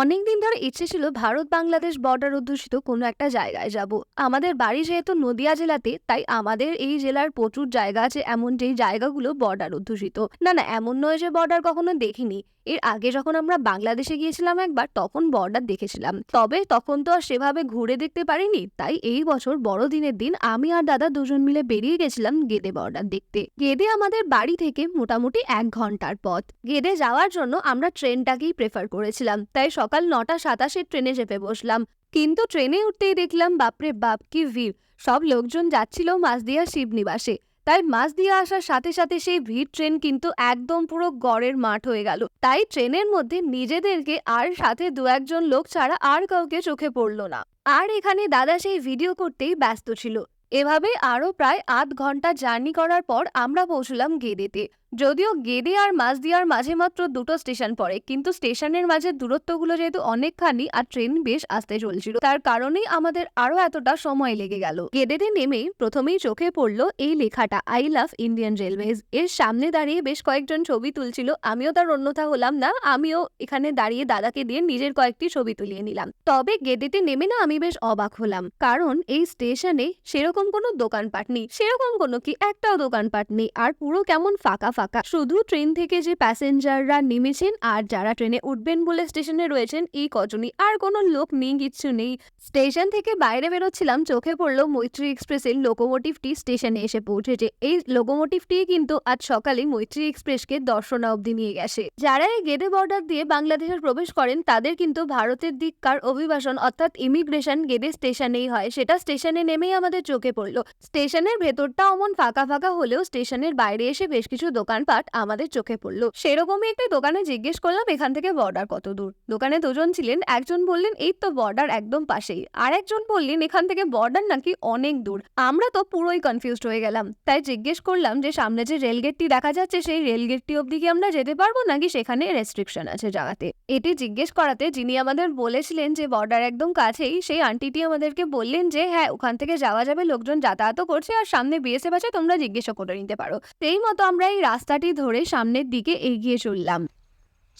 অনেকদিন ধরে ইচ্ছে ছিল ভারত বাংলাদেশ বর্ডার অধ্যুষিত কোনো একটা জায়গায় যাব। আমাদের বাড়ি যেহেতু নদিয়া জেলাতে, তাই আমাদের এই জেলার প্রচুর জায়গা আছে, এমন যেই জায়গাগুলো বর্ডার অধ্যুষিত। না না, এমন নয় যে বর্ডার কখনো দেখিনি। এর আগে যখন আমরা বাংলাদেশে গিয়েছিলাম একবার, তখন বর্ডার দেখেছিলাম। তবে তখন তো আর সেভাবে ঘুরে দেখতে পারিনি, তাই এই বছর বড়দিনের দিন আমি আর দাদা দুজন মিলে বেরিয়ে গেছিলাম গেদে বর্ডার দেখতে। গেদে আমাদের বাড়ি থেকে মোটামুটি এক ঘণ্টার পথ। গেদে যাওয়ার জন্য আমরা ট্রেনটাকেই প্রেফার করেছিলাম, তাই সকাল নটা সাতাশে ট্রেনে চেপে বসলাম। কিন্তু ট্রেনে উঠতেই দেখলাম, বাপরে বাপ, কি ভিড়। সব লোকজন যাচ্ছিল মাসদিয়া শিবনিবাসে। তাই মাছ দিয়ে আসার সাথে সাথে সেই ভিড় ট্রেন কিন্তু একদম পুরো গড়ের মাঠ হয়ে গেল। তাই ট্রেনের মধ্যে নিজেদেরকে আর সাথে দু একজন লোক ছাড়া আর কাউকে চোখে পড়ল না। আর এখানে দাদা সেই ভিডিও করতেই ব্যস্ত ছিল। এভাবে আরও প্রায় আধ ঘণ্টা জার্নি করার পর আমরা পৌঁছলাম গেদেতে। যদিও গেদে আর মাঝদিয়ার মাঝে মাত্র দুটো স্টেশন পড়ে, কিন্তু স্টেশনের মাঝে দূরত্বগুলো যেহেতু অনেকখানি আর ট্রেন বেশ আসতে চলছিল, তার কারণেই আমাদের আরও এতটা সময় লেগে গেল। গেদেতে নেমেই প্রথমেই চোখে পড়ল এই লেখাটা আই লাভ ইন্ডিয়ান রেলওয়েজ এর সামনে দাঁড়িয়ে বেশ কয়েকজন ছবি তুলছিল, আমিও তার অন্যথা হলাম না, আমিও এখানে দাঁড়িয়ে দাদাকে দিয়ে নিজের কয়েকটি ছবি তুলিয়ে নিলাম। তবে গেদেতে নেমে না আমি বেশ অবাক হলাম, কারণ এই স্টেশনে সেরকম কোনো দোকানপাট নেই, সেরকম কোনো কি, একটাও দোকানপাট নেই, আর পুরো কেমন ফাঁকা ফাঁকা। শুধু ট্রেন থেকে যে প্যাসেঞ্জাররা নেমেছেন আর যারা ট্রেনে উঠবেন বলে স্টেশনে রয়েছেন এই কজনই। আর কোনো লোক নেই, কিচ্ছু নেই। স্টেশন থেকে বাইরে বেরোচ্ছিলাম, চোখে পড়ল মৈত্রী এক্সপ্রেসের লোকোমোটিভটি স্টেশনে এসে পৌঁছেছে। এই লোকোমোটিভটি কিন্তু আজ সকালে মৈত্রী এক্সপ্রেসকে দর্শনা অবধি নিয়ে গেছে। যারা এই গেটে বর্ডার দিয়ে বাংলাদেশে প্রবেশ করেন, তাদের কিন্তু ভারতের দিককার অভিবাসন, অর্থাৎ ইমিগ্রেশন গেটে স্টেশনেই হয়। সেটা স্টেশনে নেমেই আমাদের চোখে পড়ল। স্টেশনের ভেতরটা অমন ফাঁকা ফাঁকা হলেও স্টেশনের বাইরে এসে বেশ কিছু দোকানপাট আমাদের চোখে পড়ল। সেরকমই একটা দোকানে জিজ্ঞেস করলাম, এখান থেকে বর্ডার কত দূর? দোকানে দুজন ছিলেন, একজন বললেন, এই তো বর্ডার একদম পাশেই। আর একজন বললেন, এখান থেকে বর্ডার নাকি অনেক দূর। আমরা তো পুরোই কনফিউজড হয়ে গেলাম। তাই জিজ্ঞেস করলাম যে, সামনে যে রেলগেটটি দেখা যাচ্ছে, সেই রেলগেটটি অবধি কি আমরা যেতে পারব, নাকি সেখানে রেস্ট্রিকশন আছে জায়গাতে এটি জিজ্ঞেস করাতে যিনি আমাদের বলেছিলেন যে বর্ডার একদম কাছেই, সেই আন্টিটি আমাদেরকে বললেন যে হ্যাঁ ওখান থেকে যাওয়া যাবে, লোকজন যাতায়াতও করছে, আর সামনে বিএসএফ আছে, তোমরা জিজ্ঞেসও করে নিতে পারো। সেই মতো আমরা এই রাস্তাটি ধরে সামনের দিকে এগিয়ে চললাম।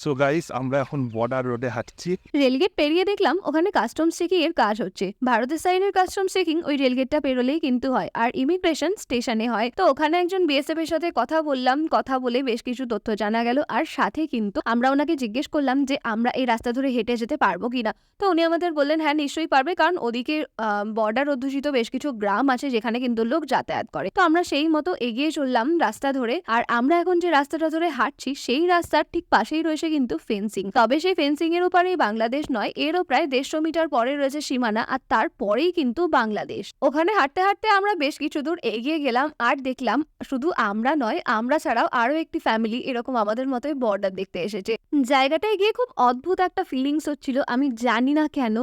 সো গাইস আমরা এখন বর্ডার রোডে হাঁটছি। রেলগেট পেরিয়ে দেখলাম, ওখানে কাস্টমস চেকিং এর কাজ হচ্ছে। ভারতের সাইডের কাস্টমস চেকিং ওই রেলগেটটা পেরোলেই কিন্তু হয়, আর ইমিগ্রেশন স্টেশনে হয়। তো ওখানে একজন বিএসএফ এর সাথে কথা বললাম, কথা বলে বেশ কিছু তথ্য জানা গেল, আর সাথে কিন্তু আমরা ওনাকে জিজ্ঞেস করলাম যে, আমরা এই রাস্তা ধরে হেঁটে যেতে পারব কিনা? তো উনি আমাদের বললেন হ্যাঁ নিশ্চয়ই পারবে, কারণ ওদিকে বর্ডার অধ্যুষিত বেশ কিছু গ্রাম আছে, যেখানে কিন্তু লোক যাতায়াত করে। তো আমরা সেই মতো এগিয়ে চললাম রাস্তা ধরে, আর আমরা এখন যে রাস্তাটা ধরে হাঁটছি, সেই রাস্তার ঠিক পাশেই রয়েছে কিন্তু ফেন্সিং তবে সেই ফেন্সিং এর ওপারেই বাংলাদেশ নয়, এরও প্রায় দেড়শো মিটার পরে রয়েছে সীমানা, আর তারপরেই কিন্তু বাংলাদেশ। ওখানে হাঁটতে হাঁটতে আমরা বেশ কিছু দূর এগিয়ে গেলাম আর দেখলাম, শুধু আমরা নয়, আমরা ছাড়াও আরও একটি ফ্যামিলি এরকম আমাদের মতোই বর্ডার দেখতে এসেছে। জায়গাটায় গিয়ে খুব অদ্ভুত একটা ফিলিংস হচ্ছিল, আমি জানি না কেন।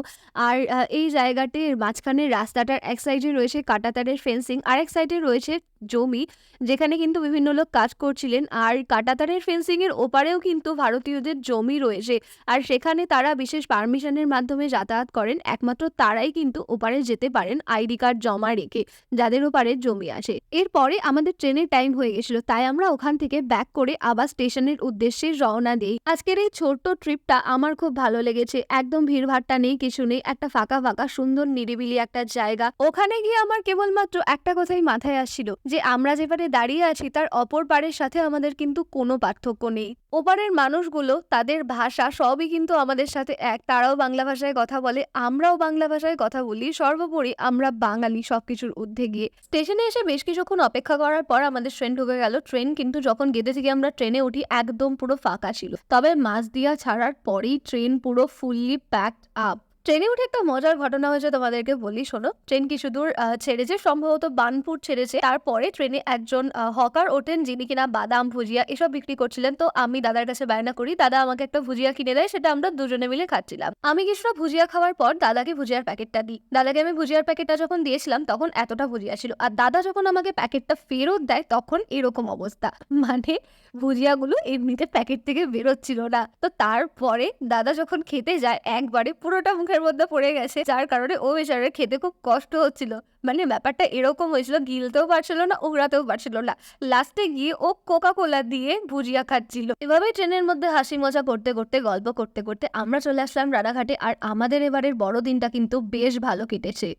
আর এই জায়গাটির মাঝখানে রাস্তাটার এক সাইডে রয়েছে কাটাতারের ফেন্সিং আর এক সাইডে রয়েছে জমি, যেখানে কিন্তু বিভিন্ন লোক কাজ করছিলেন। আর কাটাতারের ফেন্সিং এর ওপারেও কিন্তু ভারতীয়দের জমি রয়েছে। আর সেখানে তারা বিশেষ পারমিশনের মাধ্যমে যাতায়াত করেন। একমাত্র তারাই কিন্তু ওপারে যেতে পারেন আইডি কার্ড জমা রেখে, যাদের ওপারে জমি আসে এরপরে আমাদের ট্রেনের টাইম হয়ে গেছিল, তাই আমরা ওখান থেকে ব্যাক করে আবার স্টেশনের উদ্দেশ্যে রওনা দিই। আজকের এই ছোট্ট ট্রিপটা আমার খুব ভালো লেগেছে। একদম ভিড়ভাট্টা নেই, কিছু নেই, একটা ফাঁকা ফাঁকা, সুন্দর, নিরিবিলি একটা জায়গা। ওখানে গিয়ে আমার কেবলমাত্র একটা কথাই মাথায় আসছিল, যে আমরা যে দাঁড়িয়ে আছি, তার অপর পারের সাথে আমাদের কিন্তু কোনো পার্থক্য নেই। ওপারের মানুষগুলো তাদের ভাষা সবই কিন্তু আমাদের সাথে এক। তারাও বাংলা ভাষায় কথা বলে, আমরাও বাংলা ভাষায় কথা বলি। সর্বোপরি আমরা বাঙালি সবকিছুর ঊর্ধ্বে গিয়ে। স্টেশনে এসে বেশ কিছুক্ষণ অপেক্ষা করার পর আমাদের ট্রেন ঢুকে গেল। ট্রেন কিন্তু যখন গেদে থেকে আমরা ট্রেনে উঠি, একদম পুরো ফাঁকা ছিল। তবে মাছ দিয়া ছাড়ার পরেই ট্রেন পুরো ফুললি প্যাকড আপ ট্রেনে উঠে একটা মজার ঘটনা হয়েছে তোমাদেরকে বলি, শোনো। ট্রেন কিছু দূর ছেড়েছে, সম্ভবত বানপুর ছেড়েছে। তারপরে ট্রেনে একজন হকার ওঠেন যিনি কিনা বাদাম, ভুজিয়া এসব বিক্রি করছিলেন। তো আমি দাদার কাছে বায়না করি, দাদা আমাকে একটা ভুজিয়া কিনে দেয়, সেটা আমরা দুজনে মিলে খাচ্ছিলাম। আমি কিছুটা ভুজিয়া খাওয়ার পর দাদাকে ভুজিয়ার প্যাকেটটা দিই। দাদাকে আমি ভুজিয়ার প্যাকেটটা যখন দিয়েছিলাম, তখন এতটা ভুজিয়া ছিল। আর দাদা যখন আমাকে প্যাকেটটা ফেরত দেয়, তখন এরকম অবস্থা। মানে ভুজিয়াগুলো এমনিতে প্যাকেট থেকে বেরোচ্ছিল না। তো তারপরে দাদা যখন খেতে যায়, একবারে পুরোটা মুখে মুখের মধ্যে পড়ে গেছে। যার কারণে ও বেচারে খেতে খুব কষ্ট হচ্ছিল। মানে ব্যাপারটা এরকম হয়েছিল, গিলতেও পারছিল না উগড়াতেও পারছিল না। লাস্টে গিয়ে ও কোকা কোলা দিয়ে ভুজিয়া খাচ্ছিল। এভাবে ট্রেনের মধ্যে হাসি মজা করতে করতে, গল্প করতে করতে আমরা চলে আসলাম রানাঘাটে। আর আমাদের এবারের বড়দিনটা কিন্তু বেশ ভালো কেটেছে।